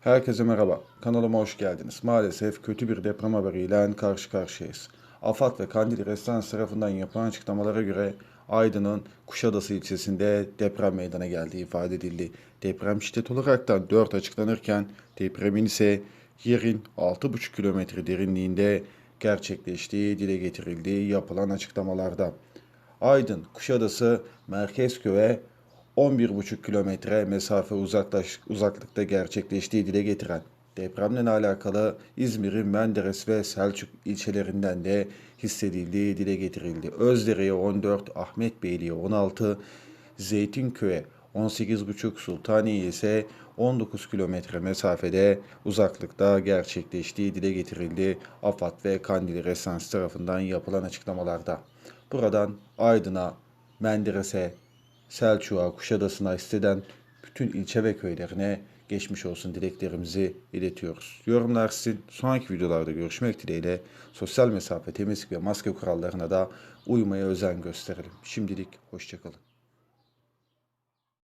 Herkese merhaba. Kanalıma hoş geldiniz. Maalesef kötü bir deprem haberiyle karşı karşıyayız. AFAD ve Kandil Restans tarafından yapılan açıklamalara göre Aydın'ın Kuşadası ilçesinde deprem meydana geldiği ifade edildi. Deprem şiddet olarak da 4 açıklanırken depremin ise yerin 6,5 kilometre derinliğinde gerçekleştiği dile getirildi yapılan açıklamalarda. Aydın, Kuşadası, Merkezköy'e 11,5 kilometre mesafe uzaklaş, uzaklıkta gerçekleştiği dile getiren depremle alakalı İzmir'in Menderes ve Selçuk ilçelerinden de hissedildiği dile getirildi. Özdere'ye 14, Ahmetbeyli'ye 16, Zeytinköy'e 18,5, Sultaniye ise 19 kilometre mesafede uzaklıkta gerçekleştiği dile getirildi. AFAD ve Kandil Resans tarafından yapılan açıklamalarda. Buradan Aydın'a, Menderes'e, Selçuk'a, Kuşadası'na hisseden bütün ilçe ve köylerine geçmiş olsun dileklerimizi iletiyoruz. Yorumlar sizin. Sonraki videolarda görüşmek dileğiyle sosyal mesafe, temizlik ve maske kurallarına da uymaya özen gösterelim. Şimdilik hoşçakalın.